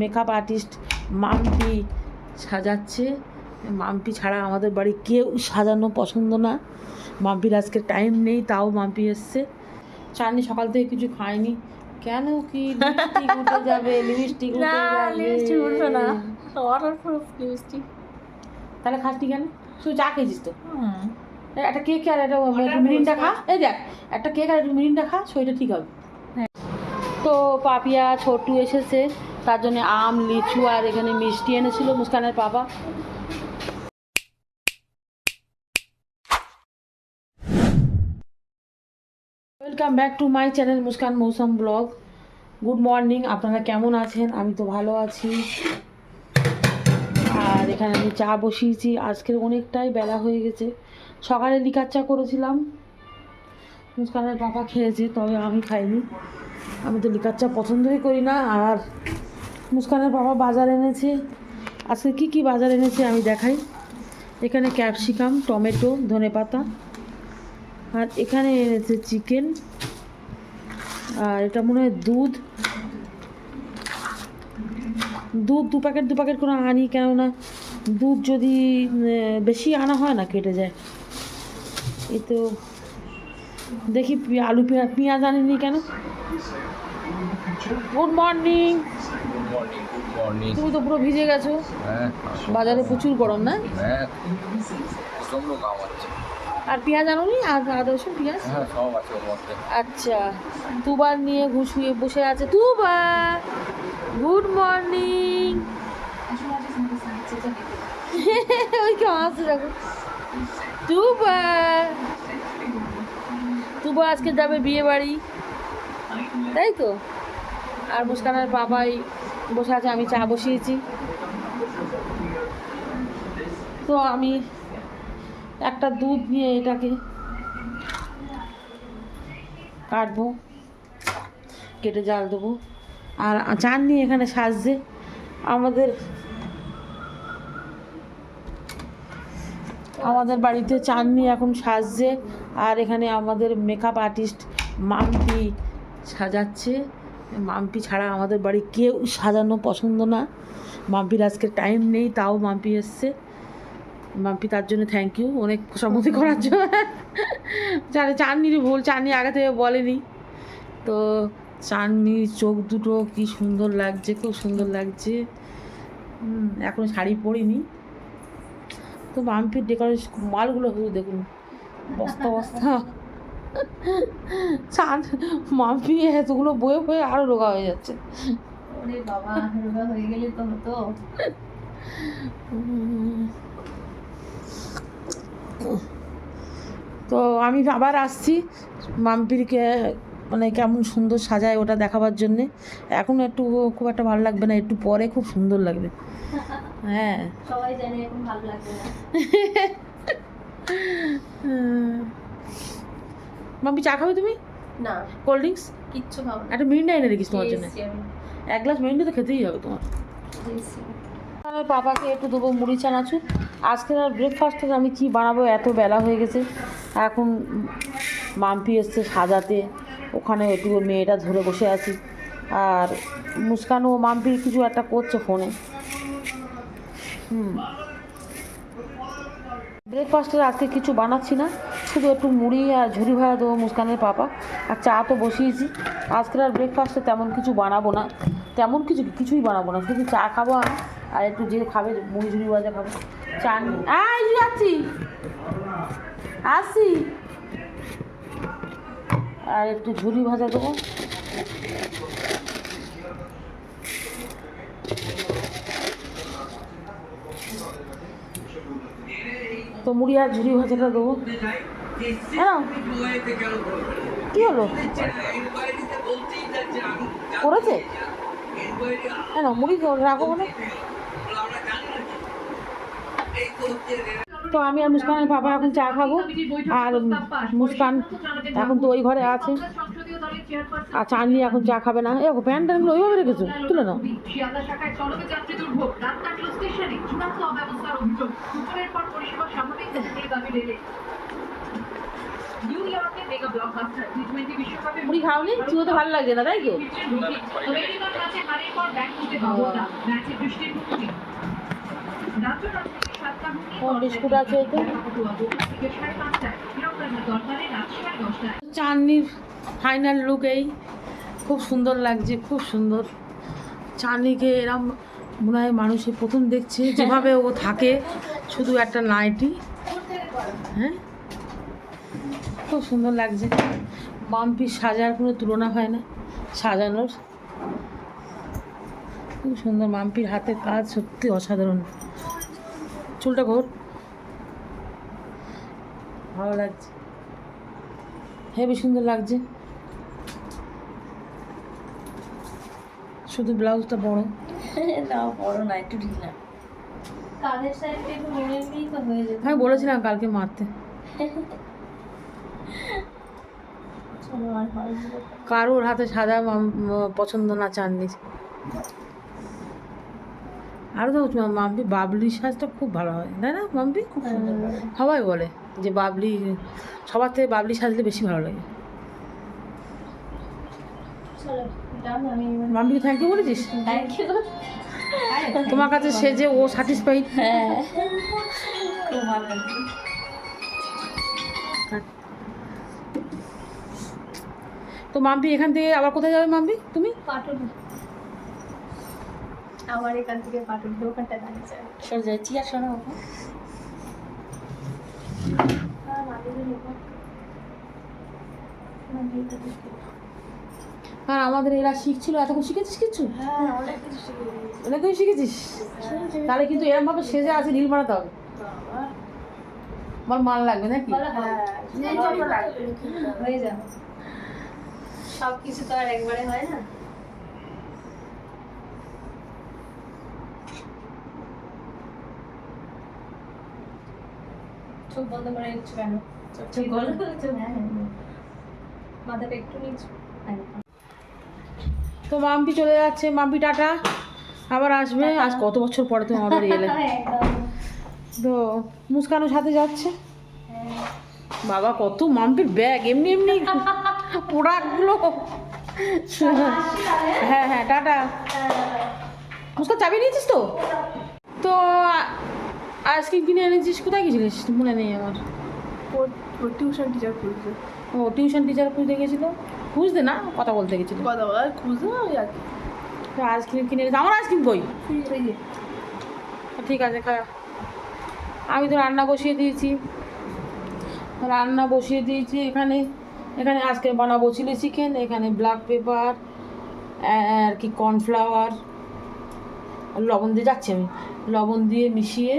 Makeup artist Mampi সাজাচ্ছে। মাম্পি ছাড়া আমাদের বাড়ি কেউ সাজানো পছন্দ না। মাম্পির আজকে টাইম নেই তাও মাম্পি এসছে। চাননি সকাল থেকে কিছু খায়নি। কেন কি লিপস্টিক উঠে যাবে লিপস্টিক উঠে যাবে? লিপস্টিক উঠবে না। ওয়াটার প্রুফ লিপস্টিক তাহলে খাসনি কেন? তুই চা খেয়েছিস তো? একটা কেক আর একটা মিরিন্ডা খা। এই দেখ একটা কেক আর একটু মিরিন্ডা খা শরীরটা ঠিক হবে। তো পাপিয়া ছোটু এসেছে। তার জন্য আম, লিচু আর এখানে মিষ্টি এনেছিল মুস্কানের papa. Welcome back to my channel Muskan Mousumi blog. Good morning আপনারা কেমন আছেন? আমি তো ভালো আছি। আর এখানে আমি চা বসিয়েছি। আজকের অনেকটাই বেলা হয়ে গেছে। সকালে লিকার চা করেছিলাম। মুস্কানের পাপা খেয়েছে, তবে আমি খাইনি। আমি তো লিকার চা পছন্দই করি না। আর মুস্কানের বাবা বাজার এনেছে। আজকে কি কি বাজার এনেছে আমি দেখাই। এখানে ক্যাপসিকাম, টমেটো ধনেপাতা আর এখানে এনেছে চিকেন। আর এটা মনে হয় দুধ। দুধ দু প্যাকেট দু প্যাকেট করে আনি, কেননা দুধ যদি বেশি আনা হয় না, কেটে যায়। এই তো দেখি আলু পেঁয়াজ পেঁয়াজ আনিনি কেন? Good morning morning good morning তুমি তো পুরো ভিজে গেছো। হ্যাঁ। বাজারে প্রচুর গরম না? হ্যাঁ। আর পেঁয়াজ আনোনি? আর আদা রসুন পেঁয়াজ? হ্যাঁ সব আছে ওর মধ্যে। আচ্ছা। তুবার নিয়ে ঘুষুয়ে বসে আছে। তুবা গুড মর্নিং। ওই কেমন আসছে দেখো। তুবা তুবা আজকে যাবে বিয়ে বাড়ি তাই তো? আর মুস্কানের বাবাই বসে আছে, আমি চা বসিয়েছি। তো আমি একটা দুধ নিয়ে এটাকে কাটবো, কেটে জাল দেবো। আর চান নিয়ে এখানে সাজছে আমাদের আমাদের বাড়িতে চাননি এখন সাজছে। আর এখানে আমাদের মেকআপ আর্টিস্ট মাম্পি সাজাচ্ছে। মাম্পি ছাড়া আমাদের বাড়ি কেউ সাজানো পছন্দ না। মাম্পির আজকে টাইম নেই তাও মাম্পি এসছে। মাম্পি তার জন্য থ্যাংক ইউ অনেক সম্মতি করার জন্য। জানে চাননির ভুল চাননি আগে থেকে বলেনি। তো চাননির চোখ দুটো কি সুন্দর লাগছে খুব সুন্দর লাগছে। হুম, এখন শাড়ি পরিনি। তো মাম্পির ডেকোরেশন মালগুলো দেখুন। বস্তা বস্তা। চান মাম্পি এতগুলো বয়ে বয়ে আরও রোগা হয়ে যাচ্ছে। ওরে বাবা রোগা হয়ে গেলে তো হতো। তো আমি আবার আসছি মাম্পিরকে মানে কেমন সুন্দর সাজায় ওটা দেখাবার জন্যে। এখন একটু খুব একটা ভালো লাগবে না একটু পরে খুব সুন্দর লাগবে। হ্যাঁ। সবাই জানে এখন ভালো লাগবে না। মাম্পি চা খাবে তুমি? না। কোল্ড ড্রিঙ্কস কিচ্ছু খাব না। একটা মিরিন্ডা এনে রেখিস তোমার জন্য। এক গ্লাস মিরিন্ডা তো খেতেই হবে তোমার। আমার পাপাকে একটু দেবো মুড়ি চানাচুর। আজকের আর ব্রেকফাস্টে আমি কি বানাবো এত বেলা হয়ে গেছে। এখন মাম্পি এসছে সাজাতে। ওখানে একটু মেয়েটা ধরে বসে আছি। আর মুস্কান ও মাম্পি কিছু একটা করছে ফোনে। হুম। ব্রেকফাস্টে আজকে কিছু বানাচ্ছি না, শুধু একটু মুড়ি আর ঝুড়ি ভাড়া দেবো মুস্কানের পাপা। আর চা তো বসিয়েছি। আজকের আর ব্রেকফাস্টে তেমন কিছু বানাবো না। তেমন কিছু কিছুই বানাবো না। শুধু চা খাব আর একটু যে খাবে, মুড়ি ঝুড়ি ভাজা খাবে। চা যাচ্ছি। আসি আর একটু ঝুড়ি ভাজা দেবো। তো মুড়ি আর ঝুড়ি ভাজাটা দেবো। হ্যাঁ কি হলো? করেছে? হ্যাঁ মুড়ি রাখো মানে তো আমি আর মুস্কানের বাবা এখন চা খাব। আর মুস্কান এখন তো ওই ঘরে আছে। আর চাননি এখন চা খাবে না। এ প্যান্ট ট্যান্ট ওইভাবে রেখেছো? তুলে বিশ্বকাপের মুড়ি খাওনি? তো ভালো লাগছে না, তাই তো? বিস্কুট আছে এতে। ফাইনাল লুক এই। খুব সুন্দর লাগছে, খুব সুন্দর। চাঁদনিকে এরম মনে হয় মানুষে প্রথম দেখছে, যেভাবে ও থাকে, শুধু একটা নাইটি হ্যাঁ? খুব সুন্দর লাগছে। বাম্পির সাজার কোনো তুলনা হয় না, সাজানোর। খুব সুন্দর মাম্পির হাতের কাজ সত্যি অসাধারণ। চুলটা ঘোর। ভালো লাগছে। হেবি সুন্দর লাগছে। শুধু ব্লাউজটা বড় না বড় না একটু ঢিলা কাঁধের সাইডটা একটু এমনিই তো হয়ে যেত আমি বলেছিলাম কালকে মারতে। চলো আর হয় না। কারোর হাতে সাদা পছন্দ না চাননি। আরও তো মাম্পি বাবলি সাজটা খুব ভালো হয় তাই না মাম্পি? খুব সবাই বলে যে বাবলি সবার থেকে বাবলি সাজলে বেশি ভালো লাগে। মাম্পিকে থ্যাংক ইউ বলেছিস? তোমার কাছে সেজে ও স্যাটিসফাইড তো মাম্পি এখান থেকে আবার কোথায় যাবে মাম্পি তুমি? পাটুন আমার এখান থেকে দাঁড়িয়েছে সরে যাচ্ছি আর শোনো হ্যাঁ উপর। আর আমাদের এরা শিখছিল এতক্ষণ শিখেছিস কিছু? হ্যাঁ অনেক কিছু অনেক কিছু শিখেছিস? তাহলে কিন্তু এরম ভাবে সেজে আছে রিল বানাতে হবে। আমার মাল লাগবে নাকি? হ্যাঁ হয়ে যাবে। সব কিছু তো আর একবারে হয় না। চোখ বন্ধ করে নিচ্ছ কেন চোখ বন্ধ করেছ হ্যাঁ মাথাটা একটু নিচু। হ্যাঁ। তো মাম্পি চলে যাচ্ছে। মাম্পি টাটা। আবার আসবে। আজ কত বছর পরে তুমি আমাদের এলে? তো মুস্কানোর সাথে যাচ্ছে। হ্যাঁ। বাবা কত মাম্পির ব্যাগ। এমনি এমনি প্রোডাক্টগুলো হ্যাঁ হ্যাঁ টাটা। মুস্কান চাবি নিয়েছিস তো? তো আইসক্রিম কিনে এনেছিস? কোথায় গেছিলিস? মনে নেই আমার। টিউশন টিচার খুঁজছে। ও টিউশন টিচার খুঁজতে গেছিল? খুঁজতে না? কথা বলতে গেছিল। কথা বলার খুঁজে ওই আর কি। আইসক্রিম কিনে এনেছি। আমার আইসক্রিম কই? ঠিক আছে আমি তো রান্না বসিয়ে দিয়েছি। রান্না বসিয়ে দিয়েছি এখানে। এখানে আজকে বানাবো চিলি চিকেন এখানে ব্ল্যাক পেপার আর কি কর্নফ্লাওয়ার লবণ দিয়ে যাচ্ছি আমি। লবণ দিয়ে মিশিয়ে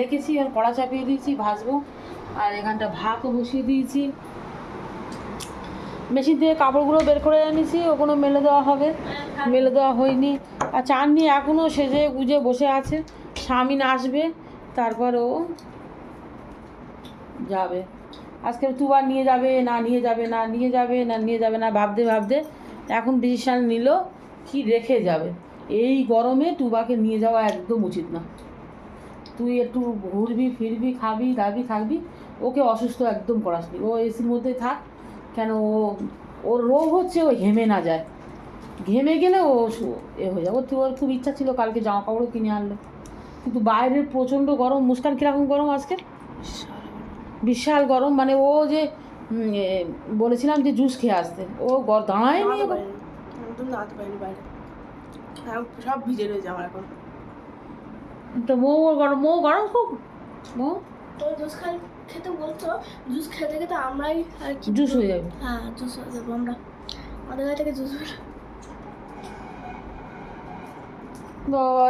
রেখেছি আর কড়া চাপিয়ে দিয়েছি, ভাজবো। আর এখানটা ভাতও বসিয়ে দিয়েছি। মেশিন থেকে কাপড়গুলো বের করে এনেছি, ওগুলো মেলে দেওয়া হবে। মেলে দেওয়া হয়নি। আর চাননি এখনও সেজে গুজে বসে আছে। স্বামীন আসবে, তারপর ও যাবে। আজকে তুবার নিয়ে যাবে, না নিয়ে যাবে, না নিয়ে যাবে, না নিয়ে যাবে, না ভাবতে ভাবতে এখন ডিসিশান নিল কি রেখে যাবে। এই গরমে টুবাকে নিয়ে যাওয়া একদম উচিত না। তুই একটু ঘুরবি ফিরবি খাবি দাবি থাকবি ওকে অসুস্থ একদম করাসনি ও এসির মধ্যে থাক কেন ও ওর রোগ হচ্ছে ও ঘেমে না যায়। ঘেমে গেলে ও এ হয়ে যাবে। ওর ওর খুব ইচ্ছা ছিল কালকে জামা কাপড়ও কিনে আনলো কিন্তু বাইরের প্রচণ্ড গরম মুস্কান কীরকম গরম আজকে? বিশাল গরম। মানে ও যে বলেছিলাম যে জুস খেয়ে আসতে। ও একদম নামাতে পারিনি বাইরে। সব ভিজে রয়েছে আমার এখন। তো মৌ গরম মৌ গরম খুব। মৌ? তো জুস খাই খেতে বলছো জুস খেতে খেতে আমরাই আর কি জুস হয়ে যাবে। হ্যাঁ জুস হয়ে যাব আমরা। আমাদের কাছ থেকে জুস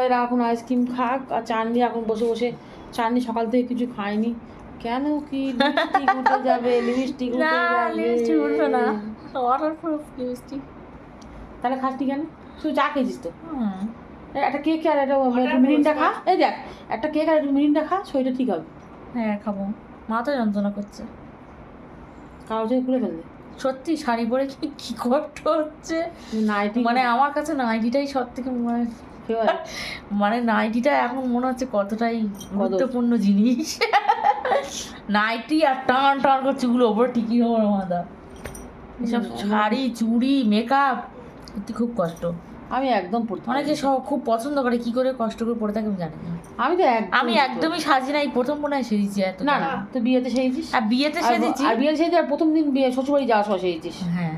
এরা এখন আইসক্রিম খাক আর চাননি এখন বসে বসে চাননি সকাল থেকে কিছু খায়নি। কেন কি লিপস্টিক উঠে যাবে লিপস্টিক উঠে না যাবে। লিপস্টিক উঠবে না। ওয়াটার প্রুফ লিপস্টিক তাহলে খাসনি কেন? তুই চা খেয়েছিস তো? এ, একটা কেক আর একটা মিরিন্ডা খা। এই দেখ একটা কেক আর একটু মিরিন্ডা খা শরীরটা ঠিক হবে। হ্যাঁ খাব। মাথা যন্ত্রণা করছে। কাগজ খুলে ফেলবে। সত্যি শাড়ি পরে কি কি কষ্ট হচ্ছে। নাইটি মানে আমার কাছে নাইটিটাই সব থেকে মনে মানে নাইটিটা এখন মনে হচ্ছে কতটাই গুরুত্বপূর্ণ জিনিস। নাইটি আর টান টান করে চুগুলো ওপরে টিকি ওপরে মাদা। এসব শাড়ি চুড়ি মেকআপ সত্যি খুব কষ্ট। আমি একদম পড়তে অনেকে সব খুব পছন্দ করে কি করে কষ্ট করে পড়ে থাকে আমি জানি না। আমি তো একদম আমি একদমই সাজি নাই প্রথম মনে হয় সেজেছি এত না না তো বিয়েতে সেজেছিস? আর বিয়েতে সেজেছি। আর বিয়েতে সেজে আর প্রথম দিন বিয়ে শ্বশুরবাড়ি যাওয়ার সময় সেজেছিস। হ্যাঁ।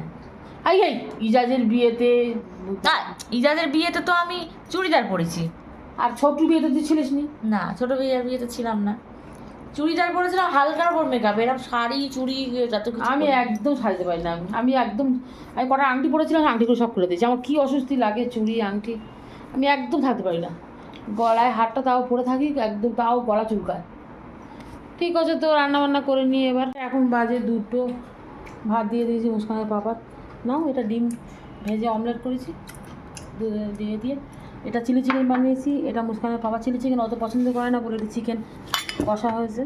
আই এই ইজাজের বিয়েতে না ইজাজের বিয়েতে তো আমি চুড়িদার পরেছি। আর ছোট বিয়েতে তুই ছিলিস নি না ছোট বিয়ের বিয়েতে ছিলাম না। চুড়িদার পরেছিলাম হালকার উপর মেকআপ এরকম শাড়ি চুড়ি যত কিছু আমি একদম সাজতে পারি না আমি একদম আমি কটা আংটি পরেছিলাম আংটিগুলো সব খুলে দিয়েছি। আমার কী অস্বস্তি লাগে চুড়ি আংটি আমি একদম থাকতে পারি না। গলায় হাতটা তাও পরে থাকি একদম তাও গলা চুলকায়। ঠিক আছে তো রান্না বান্না করে নিয়ে এবার। এখন বাজে দুটো ভাত দিয়ে দিয়েছি মুস্কানের পাপার নাও এটা ডিম ভেজে অমলেট করেছি দিয়ে দিয়ে। এটা চিলি চিকেন বানিয়েছি এটা মুস্কানের পাপা চিলি চিকেন অত পছন্দ করে না বলে চিকেন কষা হয়েছে।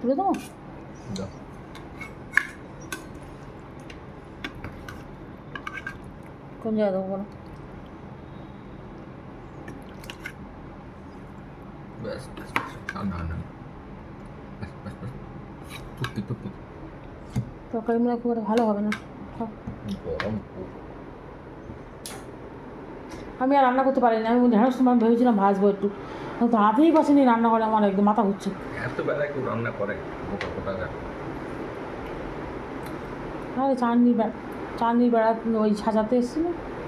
তুলে দেবো? কোন জায়গায় দেবো বলো? ব্যাস ব্যাস তরকারি মনে খুব একটা ভালো হবে না। গরম আমি আর রান্না করতে পারিনি। আমি ঢেঁড়স ভেবেছিলাম ভাজবো একটু। তো হাতেই পাচ্ছি রান্না করে আমার একদম মাথা ঘুরছে। এত বেলা কেউ রান্না করে? গোটা গোটা যা আরে চাননি বেড়া চাননি বেড়া ওই সাজাতে এসেছিল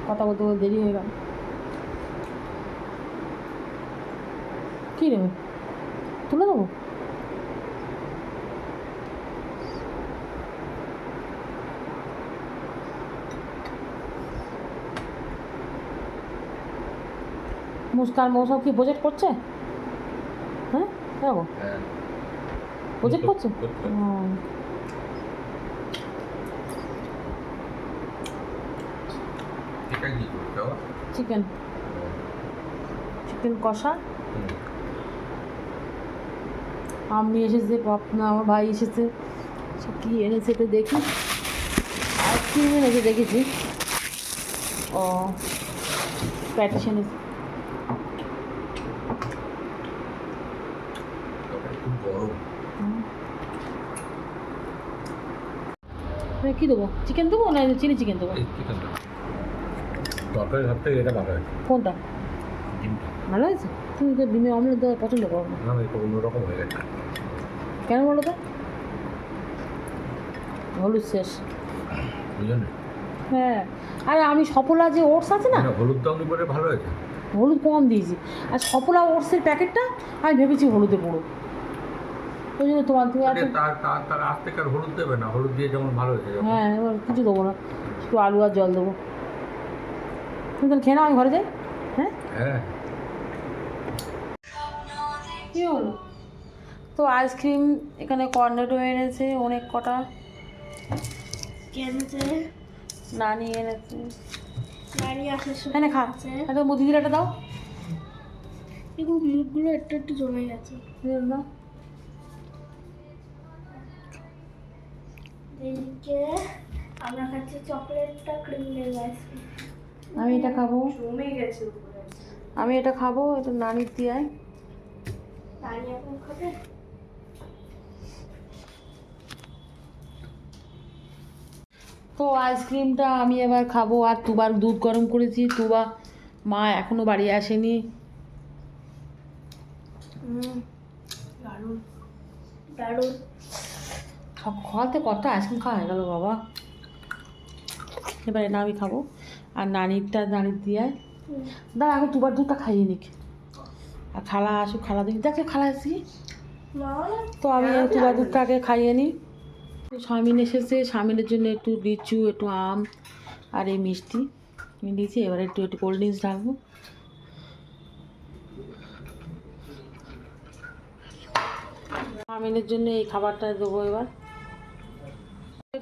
কথা বলতে বলতে দেরি হয়ে গেল। কী নেবে তুলে দেবো? মুস্কান মৌসব কি প্রজেক্ট করছে? হ্যাঁ? দেখো। হ্যাঁ। প্রজেক্ট করছে? করছে। চিকেন চিকেন কষা। আম নিয়ে এসেছে না, আমার ভাই এসেছে। সব কী এনেছে একটু দেখি। আইসক্রিম এনেছে দেখেছি। ও প্যাটিস এনেছে তরকারি খুব গরম এ, কী দেবো? চিকেন দেবো না চিলি চিকেন দেবো? তরকারি সব থেকে এটা ভালো হয়। কোনটা? ভালো হয়েছে? তুমি তো ডিমে অমলেট দেওয়া পছন্দ করো না। এটা অন্যরকম হয়ে গেছে কেন বলো তো? হলুদ শেষ। হ্যাঁ। আরে আমি সফলা যে ওটস আছে না? হলুদ দাম করে ভালো হয়েছে। হলুদ কম দিয়েছি। আর সফলা ওটসের প্যাকেটটা আমি ভেবেছি হলুদে পুরো ওই জন্য তোমার তুমি এত তার আজ থেকে আর হলুদ দেবে না হলুদ দিয়ে যেমন ভালো হয়েছে। হ্যাঁ এবার কিছু দেবো না একটু আলু আর জল দেবো। তুমি তাহলে খেয়ে নাও আমি ঘরে যাই। হ্যাঁ? হ্যাঁ। কী হলো? তো আইসক্রিম এখানে কর্নেটো এনেছে অনেক কটা। কেনছে নানি এনেছে। হ্যাঁ খা। একটা মুদি দিলাটা দাও। এগুলো মুখগুলো একটু একটু জমে গেছে। দাও এদিকে আমরা খাচ্ছি চকলেটটা ক্রিম লেগে আইসক্রিম আমি এটা খাব। জমে গেছে উপরে। আমি এটা খাব এটা নানির দিয়ে রানী এখন খাবে? তো আইসক্রিমটা আমি এবার খাব আর তুবার দুধ গরম করেছি। তুবা মা এখনও বাড়ি আসেনি। দারুণ। দারুণ। সব খাওয়াতে কত আইসক্রিম খাওয়া হয়ে গেল বাবা? এবার এটা আমি খাব। আর নানিরটা নানির দিয়ে। দাঁড়া এখন তুবার দুধটা খাইয়ে নিক। আর খালা আসুক খালা দেখি। দেখে খালা আসি তো আমি এই তুবার দুধটাকে খাইয়ে নিই। স্বামীন এসেছে। স্বামীনের জন্য একটু লিচু একটু আম আর এই মিষ্টি। দিয়েছি এবার একটু একটু কোল্ড ড্রিঙ্কস ঢালবো। স্বামীনের জন্য এই খাবারটা দেবো এবার।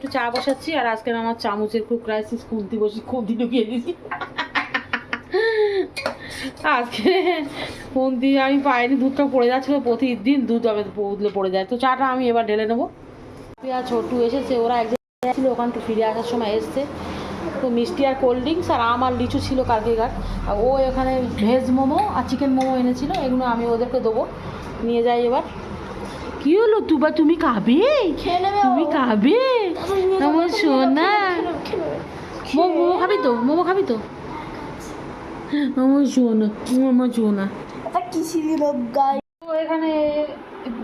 একটু চা বসাচ্ছি, আর আজকে আমার চামচের খুব ক্রাইসিস খুন্তি বসি খুন্তি ঢুকিয়ে দিয়েছি আজকে খুন্তি আমি পাইনি, দুধটা পড়ে যাচ্ছিল প্রতিদিন, দুধ আমি বদলে পড়ে যায়। তো চাটা আমি এবার ঢেলে নেব। আর ছোটু এসেছে, ওরা এক জায়গায় ছিল ওখান থেকে ফিরে আসার সময় এসছে। তো মিষ্টি আর কোল্ড ড্রিঙ্কস, আর আম আর লিচু ছিল কালকে ঘাট। আর ও এখানে ভেজ মোমো আর চিকেন মোমো এনেছিল, এগুলো আমি ওদেরকে দেবো। নিয়ে যাই এবার। কি হলো? তুবা তুমি খাবে। তুমি খাবে? আমার সোনা। মোমো খাবি তো মোমো খাবি তো? আমার সোনা আমার সোনা। এখানে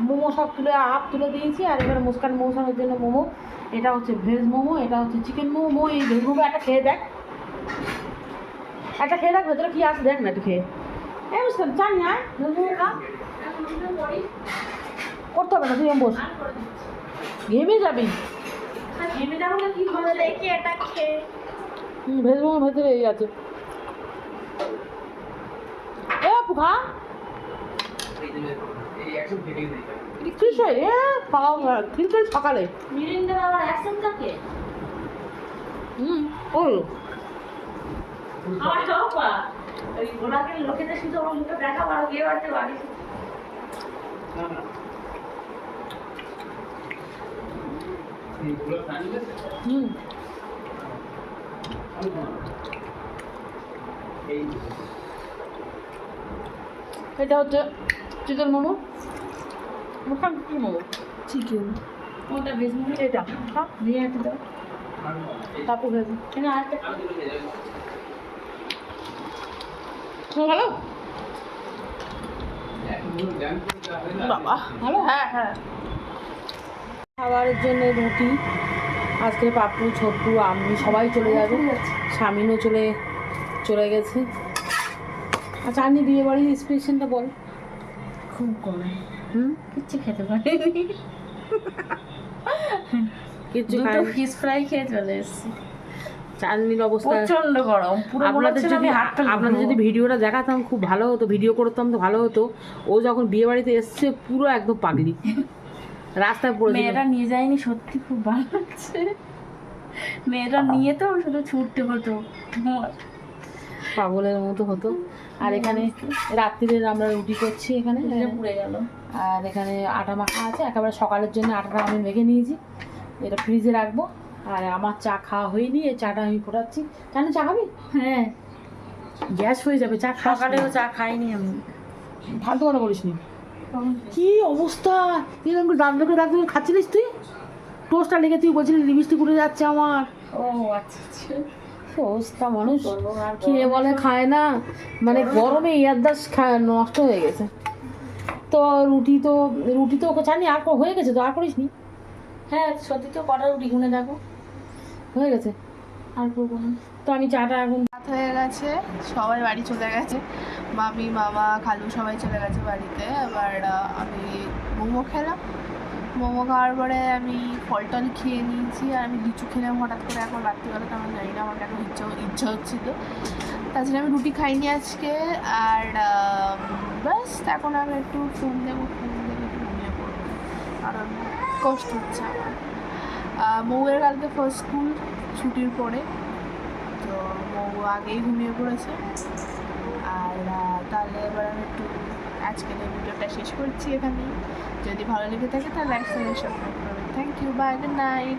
মোমো সব তুলে হাফ তুলে দিয়েছি আর এখানে মুস্কান মৌসানোর জন্য মোমো। এটা হচ্ছে ভেজ মোমো এটা হচ্ছে চিকেন মোমো এই ভেজ মোমো একটা খেয়ে দেখ। একটা খেয়ে দেখ ভেতরে কি আছে দেখ না একটু খেয়ে। এই মুস্কান জানি আয়। ভেজ মোমো খা। করতে হবে না তুই বস। ঘেমে যাবি। ভেজ ভেতরে এই আছে। এ আপু খা কিসে এ সকালে। হুম ওই। আমার বাবা ওই ওনাকে লোকেদের শুধু আমার মুখে দেখা বাড়ি হুম। এটা হচ্ছে চিকেন মোমো। মোটাম কি মোমো? চিকেন ওটা ভেজ মুড়ি এটা। হ্যাঁ দিয়ে একটা দাও। তারপর ভেজ এখানে আরেকটা। ভালো? বাবা। ভালো? হ্যাঁ হ্যাঁ। খাবারের জন্য রুটি আজকে পাপু ছোট্টু আমি সবাই চলে যাবে। স্বামীনও চলে চলে গেছে। আচ্ছা আপনি বিয়ে বাড়ির এক্সপ্রেশনটা বল। খুব কমে হুম? কিচ্ছু খেতে পারিনি। কিছু দুটো ফিশ ফ্রাই খেয়ে চলে এসেছি। চাননির অবস্থা প্রচণ্ড গরম। আপনাদের যদি আপনাদের যদি ভিডিওটা দেখাতাম খুব ভালো হতো ভিডিও করতাম তো ভালো হতো। ও যখন বিয়ে বাড়িতে এসছে পুরো একদম পাগলি। রাস্তায় পড়ে মেয়েরা নিয়ে যায়নি সত্যি খুব ভালো লাগছে। মেয়েরা নিয়ে তো শুধু ছুটতে হতো পাগলের মতো হতো। আর এখানে রাত্রিরে আমরা রুটি করছি এখানে। পুড়ে গেল। আর এখানে আটা মাখা আছে একেবারে সকালের জন্য আটাটা আমি মেখে নিয়েছি। এটা ফ্রিজে রাখব। আর আমার চা খাওয়া হয়নি এই চাটা আমি ফোটাচ্ছি। কেন চা খাবি? হ্যাঁ। গ্যাস হয়ে যাবে চা সকালেও চা খাইনি আমি। ফালতু কথা বলিস নি কি অবস্থা? তুই এরকম দাঁত ধরে খাচ্ছিলিস তুই? টোস্টটা লেগে তুই বলছিলি লিপস্টিক উঠে যাচ্ছে আমার। ও আচ্ছা আচ্ছা। অবস্থা মানুষ? খেয়ে বলে খায় না। মানে গরমে ইয়ারদাস খায় নষ্ট হয়ে গেছে। তো রুটি তো রুটি তো জানি আর হয়ে গেছে তো আর করিস নি? হ্যাঁ সত্যি তো কটা রুটি গুনে দেখো। হয়ে গেছে। আর করব না। তো আমি চাটা এখন হয়ে গেছে, সবাই বাড়ি চলে গেছে। মামি, মামা, খালু সবাই চলে গেছে বাড়িতে। এবার আমি মোমো খেলাম। মোমো খাওয়ার পরে আমি ফল টল খেয়ে নিয়েছি আর আমি লিচু খেলাম হঠাৎ করে এখন রাত্রিবেলা তেমন জানি না, আমার কেন ইচ্ছা ইচ্ছা হচ্ছিল। তাছাড়া আমি রুটি খাইনি আজকে আর ব্যাস, এখন আমি একটু ফোন দেবো ফোন দেবো, একটু ঘুমিয়ে পড়ব। কারণ কষ্ট হচ্ছে আমার। মৌয়ের কালকে ফার্স্ট স্কুল ছুটির পরে। আগেই ঘুমিয়ে পড়েছে। আর তাহলে এবার আমি একটু আজকের এই ভিডিওটা শেষ করছি এখানে যদি ভালো লেগে থাকে তাহলে লাইক সাবস্ক্রাইব করবেন। Thank you bye good night